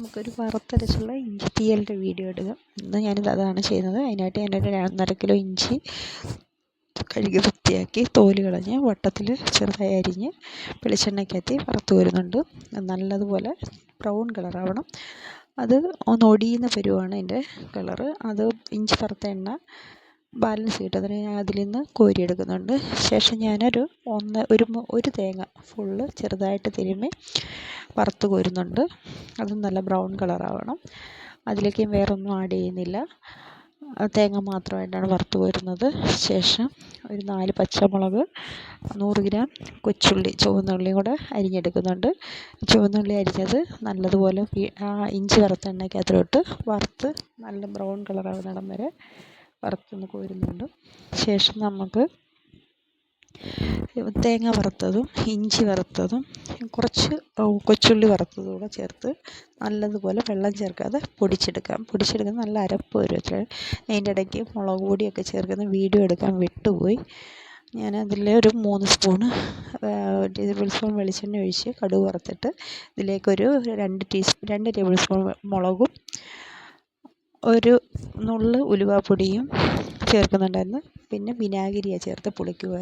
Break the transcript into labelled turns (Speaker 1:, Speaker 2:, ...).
Speaker 1: നമുക്കൊരു വറുത്തരച്ചുള്ള ഇഞ്ചി തീയലിന്റെ വീഡിയോ എടുക്കാം ഇന്ന് ഞാനിത് അതാണ് ചെയ്യുന്നത്. അതിനായിട്ട് ഞാനൊരു ഒന്നര കിലോ ഇഞ്ചി കഴുകി വൃത്തിയാക്കി തോൽ കളഞ്ഞ് വട്ടത്തിൽ ചെറുതായി അരിഞ്ഞ് വെളിച്ചെണ്ണയ്ക്കകത്തി വറുത്ത് വരുന്നുണ്ട്. നല്ലതുപോലെ ബ്രൗൺ കളറാവണം അത് ഒന്ന് ഒടിയുന്ന പരുവമാണ് അതിന്റെ കളറ്. അത് ഇഞ്ചി വറുത്ത എണ്ണ ബാലൻസ് കിട്ടും അതിന് ഞാൻ അതിൽ നിന്ന് കോരിയെടുക്കുന്നുണ്ട്. ശേഷം ഞാനൊരു ഒന്ന് ഒരു ഒരു തേങ്ങ ഫുള്ള് ചെറുതായിട്ട് തിരുമ്മി വറുത്ത് കോരുന്നുണ്ട്. അതും നല്ല ബ്രൗൺ കളറാവണം അതിലേക്ക് വേറൊന്നും ആഡ് ചെയ്യുന്നില്ല. തേങ്ങ മാത്രമായിട്ടാണ് വറുത്ത് കോരുന്നത്. ശേഷം ഒരു നാല് പച്ചമുളക് നൂറ് ഗ്രാം കൊച്ചുള്ളി ചുവന്നുള്ളിയും കൂടെ അരിഞ്ഞെടുക്കുന്നുണ്ട്. ചുവന്നുള്ളി അരിഞ്ഞത് നല്ലതുപോലെ ആ ഇഞ്ചി വറുത്ത എണ്ണയ്ക്കകത്തിലോട്ട് വറുത്ത് നല്ല ബ്രൗൺ കളറാവുന്നിടം വരെ വറുത്തൊന്ന് കോരുന്നുണ്ട്. ശേഷം നമുക്ക് തേങ്ങ വറുത്തതും ഇഞ്ചി വറുത്തതും കുറച്ച് കൊച്ചുള്ളി വറുത്തതും കൂടെ ചേർത്ത് നല്ലതുപോലെ വെള്ളം ചേർക്കാതെ പൊടിച്ചെടുക്കാം. പൊടിച്ചെടുക്കാൻ നല്ല അരപ്പ് വരും അതിന്റെ ഇടയ്ക്ക് മുളക് പൊടിയൊക്കെ ചേർക്കുന്ന വീഡിയോ എടുക്കാൻ വിട്ടുപോയി. ഞാൻ അതിൽ ഒരു മൂന്ന് സ്പൂണ് ടേബിൾ സ്പൂൺ വെളിച്ചെണ്ണ ഒഴിച്ച് കടുക് വറുത്തിട്ട് ഇതിലേക്കൊരു രണ്ട് ടീസ്പൂൺ രണ്ട് ടേബിൾ സ്പൂൺ മുളകും ഒരു നുള്ള് ഉലുവാപ്പൊടിയും ചേർക്കുന്നുണ്ടായിരുന്നു. പിന്നെ വിനാഗിരിയാണ് ചേർത്ത് പുളിക്ക്